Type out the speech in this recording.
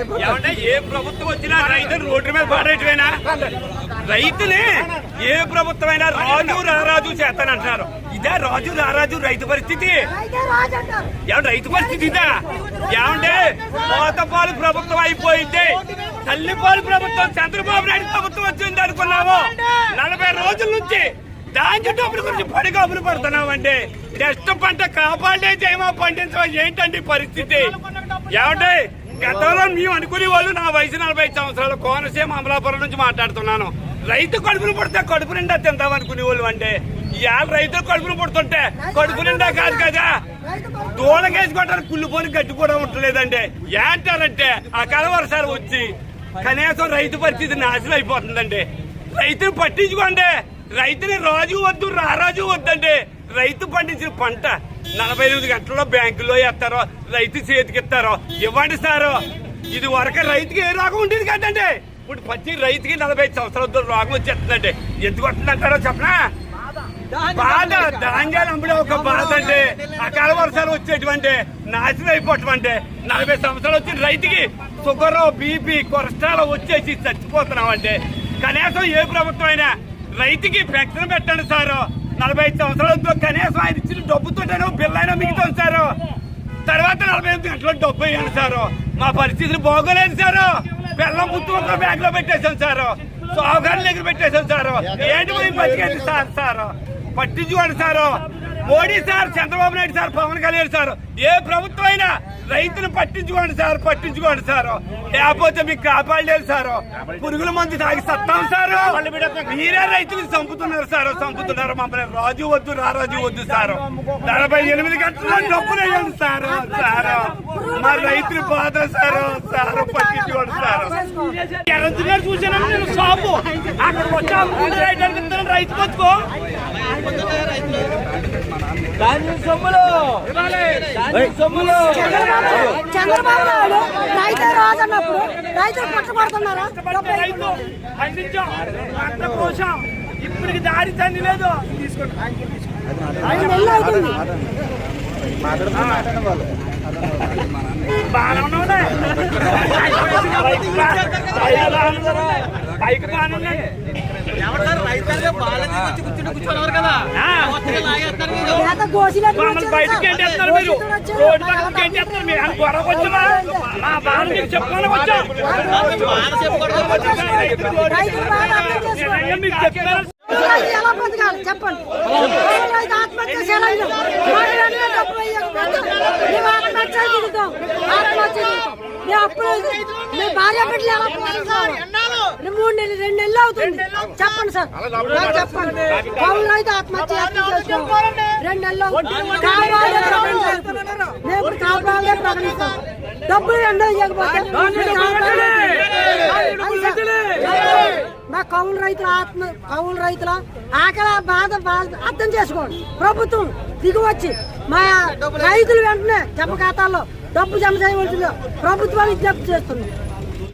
ఏమంటే ఏ ప్రభుత్వం వచ్చినా రైతులు రోడ్డు మీద పాడేటివేనా రైతుని ఏ ప్రభుత్వమైనా రాజు రారాజు చేస్తానంటున్నారు. ఇదే రాజు రారాజు రైతు పరిస్థితి. ఏమంటే రైతు పరిస్థితి ఇదా. ఏమంటే పోతపాలు ప్రభుత్వం అయిపోయింది. తల్లిపాలు ప్రభుత్వం చంద్రబాబు నాయుడు ప్రభుత్వం వచ్చింది అనుకున్నాము. నలభై రోజుల నుంచి దాంట్లో డబ్బుల గురించి పడి కబులు పడుతున్నామండి నెక్స్ట్ పంట కాపాడే చేయమా పండించడం ఏంటండి పరిస్థితి? ఏమంటే గతంలో మేము అనుకునే వాళ్ళు నా వయసు నలభై ఐదు సంవత్సరాలు కోనసీమ అమలాపురం నుంచి మాట్లాడుతున్నాను. రైతు కడుపులు పుడితే కడుపు నిండా తిందాం అనుకునే వాళ్ళు అంటే ఇవాళ రైతులు కడుపులు పుడుతుంటే కడుపు నిండా కాదు కదా. దూడకేసుకోవడానికి కుళ్ళిపోని గట్టి కూడా ఉండలేదండి. ఏంటారంటే అకాల వర్షాలు వచ్చి కనీసం రైతు పరిస్థితి నాశనం అయిపోతుందండి. రైతుని పట్టించుకోండి. రైతుని రాజు వద్దు రారాజు వద్దండి. రైతు పండించిన పంట నలభై ఎనిమిది గంటల్లో బ్యాంకులో వేస్తారో రైతు చేతికిస్తారో ఇవ్వండి సారు. ఇది వరకు రైతుకి ఏ రోగం ఉండేది కదండి. ఇప్పుడు ప్రతి రైతుకి నలభై ఐదు సంవత్సరాల రోగం వచ్చేస్తుందండి. ఎందుకు వస్తుందంటారో చెప్పనా? బాధ ధాన్యాలు అమ్ముడే ఒక బాధ అండి. అకాల వర్షాలు వచ్చేటువంటి నాశనం అయిపోవటం నలభై సంవత్సరాలు వచ్చిన రైతుకి షుగర్ బీపీ కొలెస్ట్రాల్ వచ్చేసి చచ్చిపోతున్నాం అంటే కనీసం ఏ ప్రభుత్వం అయినా రైతుకి పెన్షన్ పెట్టండి సారు. నలభై ఐదు సంవత్సరాలతో కనీసం ఆయన ఇచ్చిన డబ్బుతోటైనా బిల్ అయినా మిగుతాం సారు. తర్వాత నలభై ఎనిమిది గంటల డబ్బు అయ్యాను సారు. మా పరిస్థితులు బాగోలేదు సారు. బెల్లం ముత్తు బ్యాగ్లో పెట్టేశాం సారు. సోగాలు దగ్గర పెట్టేశాం సారు. ఏంటి పోయి బతికేది sir sir? పట్టించుకోండి sir. Modi sir Chandrababu Naidu sir Pavan Kalyan sir ఏ ప్రభుత్వం అయినా రైతును పట్టించుకోండి సార్ పట్టించుకోండి సార్. లేకపోతే మీకు కాపాడలేదు సార్. పురుగుల మందు తాగి సత్తాం సార్. మీరే రైతులు చంపుతున్నారు సార్ చంపుతున్నారు మమ్మల్ని. రాజు వద్దు రారాజు వద్దు సార్. నలభై ఎనిమిది గంటల డబ్బులు వేయండి సార్ సార్. మా రైతులు బాధ సార్ సార్. పట్టించుకోండి సార్. చూసాను నేను షాపు. అక్కడ వచ్చి రైతు రైతు బతుకో దాని సొమ్ములు. దాని సొమ్ములు. చంద్రబాబు నాయుడు రైతు రాజు అన్నప్పుడు రైతులు పట్టుబడుతున్నారా? ఇప్పటికి దారి తండ్రి లేదు తీసుకోండి బాగానే బయటకి ఏం చేస్తున్నారు మీరు రోడ్డు ఏం చేస్తున్నారు మీరు అని గొడవ వచ్చామా మా బాధ వచ్చాం మీకు చెప్తాను చెప్పండి రైతు ఆత్మహత్య సెలవులు మరి వెంటనే డబ్బు వేయకపోతే మేము ఆత్మహత్య దిగుతాం ఆత్మహత్య మీ భార్య బిడ్డలు మూడు నెలలు రెండు నెలలు అవుతుంది. చెప్పండి సార్. చెప్పండి. పౌరులు రైతు ఆత్మహత్య? రెండు నెలలు. మేము కావాలే ప్రకటిస్తాం డబ్బులు ఎండ ఇవ్వకపోతే. మా కౌలు రైతుల ఆత్మ కౌలు రైతుల ఆకలి బాధ బాధ అర్థం చేసుకోండి. ప్రభుత్వం దిగి వచ్చి మా రైతులు వెంటనే జమ ఖాతాల్లో డబ్బు జమ చేయవలసిందిగా ప్రభుత్వానికి విజ్ఞప్తి చేస్తుంది